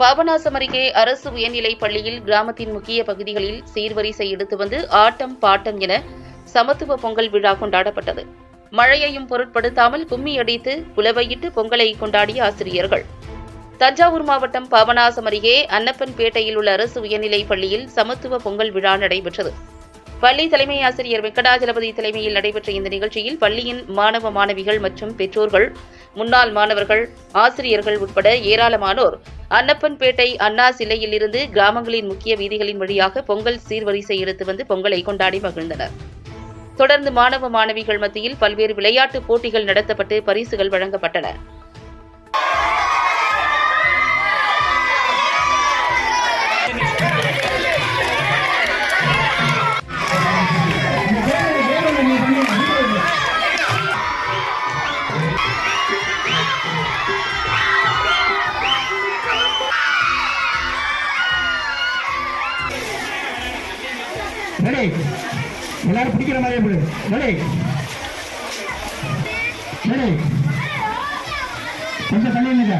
பாபநாசம் அருகே அரசு உயர்நிலைப் பள்ளியில் கிராமத்தின் முக்கிய பகுதிகளில் சீர்வரிசை எடுத்து வந்து ஆட்டம் பாட்டம் என சமத்துவ பொங்கல் விழா கொண்டாடப்பட்டது. மழையையும் பொருட்படுத்தாமல் கும்மி அடித்து குலவையிட்டு பொங்கலை கொண்டாடிய ஆசிரியர்கள். தஞ்சாவூர் மாவட்டம் பாபநாசம் அருகே அன்னப்பன்பேட்டையில் உள்ள அரசு உயர்நிலைப் பள்ளியில் சமத்துவ பொங்கல் விழா நடைபெற்றது. பள்ளி தலைமை ஆசிரியர் வெங்கடாஜலபதி தலைமையில் நடைபெற்ற இந்த நிகழ்ச்சியில் பள்ளியின் மாணவ மாணவிகள் மற்றும் பெற்றோர்கள் முன்னாள் மாணவர்கள் ஆசிரியர்கள் உட்பட ஏராளமானோர் அன்னப்பன்பேட்டை அண்ணா சிலையிலிருந்து கிராமங்களின் முக்கிய வீதிகளின் வழியாக பொங்கல் சீர்வரிசை எடுத்து வந்து பொங்கலை கொண்டாடி மகிழ்ந்தனர். தொடர்ந்து மாணவ மாணவிகள் மத்தியில் பல்வேறு விளையாட்டுப் போட்டிகள் நடத்தப்பட்டு பரிசுகள் வழங்கப்பட்டன. ரெடி எல்லாரும் பிடிக்கிற மாதிரி போடு ரெடி ரெடி கொஞ்சம் தள்ளி நில்லுங்க.